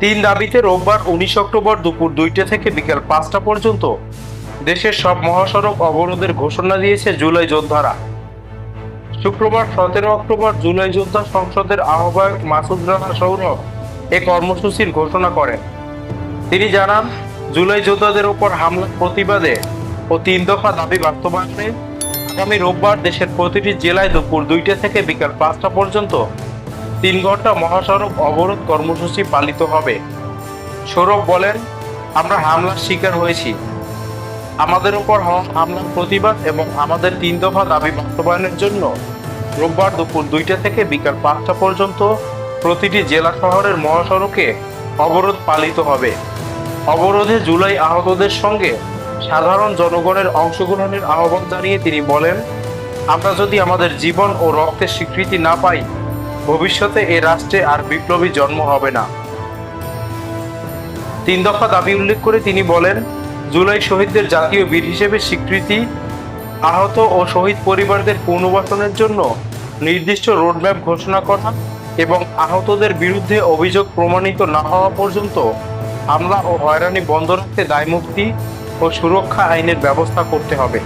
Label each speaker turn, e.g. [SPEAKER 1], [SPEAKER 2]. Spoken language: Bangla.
[SPEAKER 1] তিন দাবিতে রোববার উনিশ অক্টোবর দুপুর দুইটা থেকে বিকেল পাঁচটা পর্যন্ত দেশের সব মহাসড়ক অবরোধের ঘোষণা দিয়েছে জুলাই যোদ্ধারা। শুক্রবার সতেরো অক্টোবর জুলাই যোদ্ধা সংসদের আহ্বায়ক মাসুদ রানা সৌরভ এ কর্মসূচির ঘোষণা করেন। তিনি জানান, জুলাই যোদ্ধাদের ওপর হামলার প্রতিবাদে ও তিন দফা দাবি বাস্তবায়নে আগামী রোববার দেশের প্রতিটি জেলায় দুপুর দুইটা থেকে বিকাল পাঁচটা পর্যন্ত তিন ঘণ্টা মহাসড়ক অবরোধ কর্মসূচি পালিত হবে। সৌরভ বলেন, আমরা হামলার শিকার হয়েছি। আমাদের হওয়া হামলার প্রতিবাদ এবং আমাদের তিন দফা দাবি বাস্তবায়নের জন্য রোববার দুপুর দুইটা থেকে বিকাল পাঁচটা পর্যন্ত প্রতিটি জেলা শহরের মহাসড়কে অবরোধ পালিত হবে। অবরোধে জুলাই আহতদের সঙ্গে সাধারণ জনগণের অংশগ্রহণের আহ্বান জানিয়ে তিনি বলেন, আমরা যদি আমাদের জীবন ও রক্তের স্বীকৃতি না পাই ভবিষ্যতে এ রাষ্ট্রে আর বিপ্লবী জন্ম হবে না। তিন দফা দাবি উল্লেখ করে তিনি বলেন, জুলাই শহীদদের জাতীয় বীর হিসেবে স্বীকৃতি, আহত ও শহীদ পরিবারদের পুনর্বাসনের জন্য নির্দিষ্ট রোডম্যাপ ঘোষণা করা এবং আহতদের বিরুদ্ধে অভিযোগ প্রমাণিত না হওয়া পর্যন্ত হামলা ও হয়রানি বন্ধ রাখতে দায়মুক্তি ও সুরক্ষা আইনের ব্যবস্থা করতে হবে।